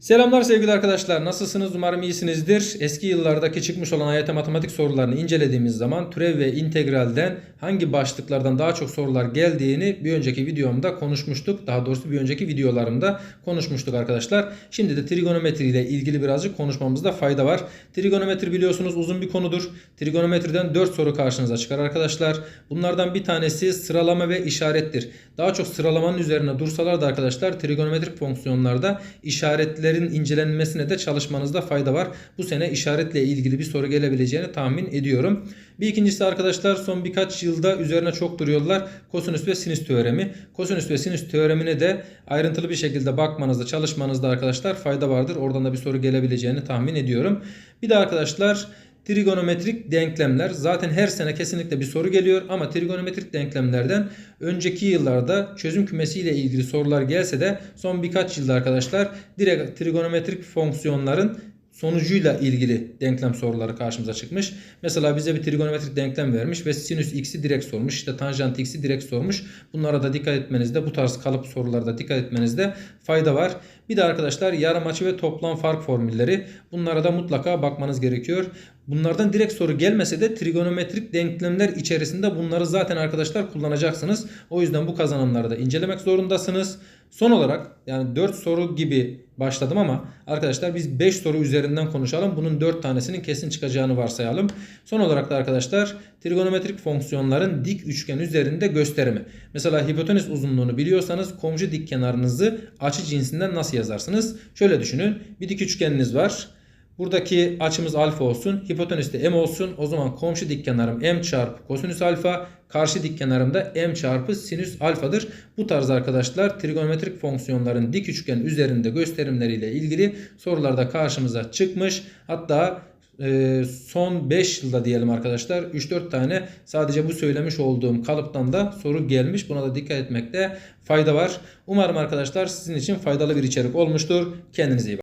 Selamlar sevgili arkadaşlar. Nasılsınız? Umarım iyisinizdir. Eski yıllardaki çıkmış olan AYT matematik sorularını incelediğimiz zaman türev ve integralden hangi başlıklardan daha çok sorular geldiğini bir önceki videomda konuşmuştuk. Daha doğrusu bir önceki videolarımda konuşmuştuk arkadaşlar. Şimdi de trigonometri ile ilgili birazcık konuşmamızda fayda var. Trigonometri biliyorsunuz uzun bir konudur. Trigonometriden 4 soru karşınıza çıkar arkadaşlar. Bunlardan bir tanesi sıralama ve işarettir. Daha çok sıralamanın üzerine dursalar da arkadaşlar trigonometrik fonksiyonlarda işaretlerin incelenmesine de çalışmanızda fayda var. Bu sene işaretle ilgili bir soru gelebileceğini tahmin ediyorum. Bir ikincisi arkadaşlar son birkaç yılda üzerine çok duruyorlar. Kosinüs ve sinüs teoremi. Kosinüs ve sinüs teoremine de ayrıntılı bir şekilde bakmanızda, çalışmanızda arkadaşlar fayda vardır. Oradan da bir soru gelebileceğini tahmin ediyorum. Bir de arkadaşlar trigonometrik denklemler zaten her sene kesinlikle bir soru geliyor ama trigonometrik denklemlerden önceki yıllarda çözüm kümesi ile ilgili sorular gelse de son birkaç yılda arkadaşlar direkt trigonometrik fonksiyonların sonucuyla ilgili denklem soruları karşımıza çıkmış. Mesela bize bir trigonometrik denklem vermiş ve sinüs x'i direkt sormuş. İşte tanjant x'i direkt sormuş. Bunlara da dikkat etmenizde bu tarz kalıp sorularda dikkat etmenizde fayda var. Bir de arkadaşlar yarım açı ve toplam fark formülleri. Bunlara da mutlaka bakmanız gerekiyor. Bunlardan direkt soru gelmese de trigonometrik denklemler içerisinde bunları zaten arkadaşlar kullanacaksınız. O yüzden bu kazanımları da incelemek zorundasınız. Son olarak yani 4 soru gibi başladım ama arkadaşlar biz 5 soru üzerinden konuşalım. Bunun 4 tanesinin kesin çıkacağını varsayalım. Son olarak da arkadaşlar trigonometrik fonksiyonların dik üçgen üzerinde gösterimi. Mesela hipotenüs uzunluğunu biliyorsanız komşu dik kenarınızı açı cinsinden nasıl yazarsınız? Şöyle düşünün. Bir dik üçgeniniz var. Buradaki açımız alfa olsun. Hipotenüs de m olsun. O zaman komşu dik kenarım m çarpı kosinüs alfa. Karşı dik kenarım da m çarpı sinüs alfadır. Bu tarz arkadaşlar trigonometrik fonksiyonların dik üçgen üzerinde gösterimleriyle ilgili sorularda karşımıza çıkmış. Hatta e, son 5 yılda diyelim arkadaşlar 3-4 tane sadece bu söylemiş olduğum kalıptan da soru gelmiş. Buna da dikkat etmekte fayda var. Umarım arkadaşlar sizin için faydalı bir içerik olmuştur. Kendinize iyi bakın.